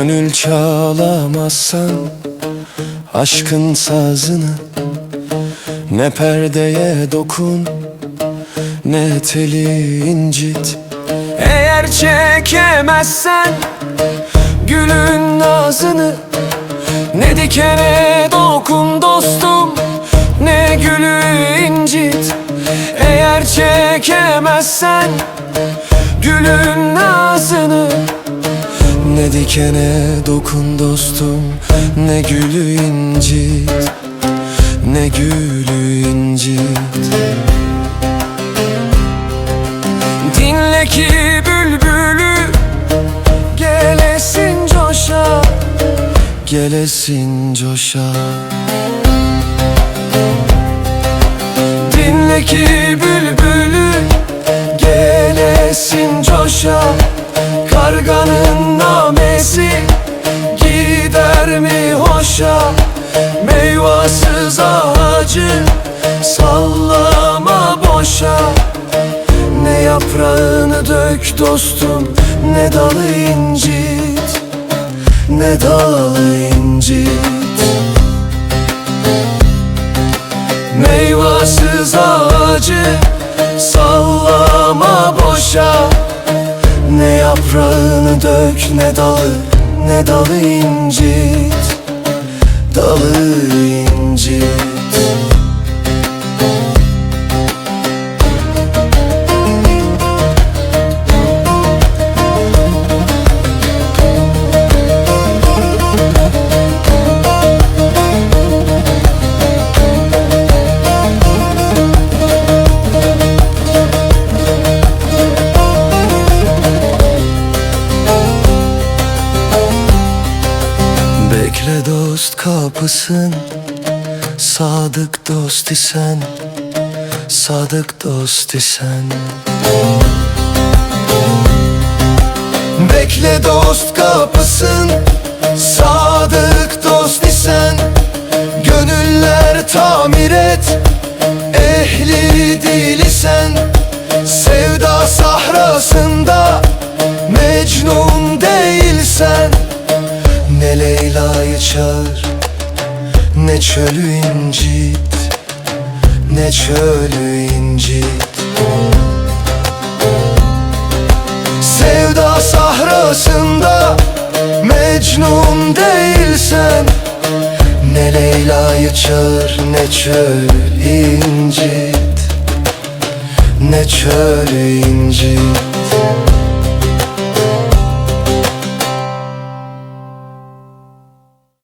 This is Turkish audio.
Gönül çalamazsan aşkın sazını Ne perdeye dokun ne teli incit. Eğer çekemezsen gülün nazını Ne dikene dokun dostum ne gülü incit. Eğer çekemezsen gülün nazını ne dikene dokun dostum Ne gülü incit Ne gülü incit. Dinle ki bülbülü Gelesin coşa Gelesin coşa. Dinle ki bülbülü hoşa Meyvasız ağacı Sallama boşa. Ne yaprağını dök dostum Ne dalı incit Ne dalı incit. Meyvasız ağacı Sallama boşa. Ne yaprağını dök ne dalı Ne dalı incit Dalı incit kapısın. Sadık dost isen Sadık dost isen. Bekle dost kapısın Sadık dost isen. Gönüller tamir et Ehli dil isen. Sevda sahrasında Ne çölü incit Ne çölü incit. Sevda sahrasında Mecnun değilsen Ne Leyla'yı çağır Ne çöl incit. Ne çöl incit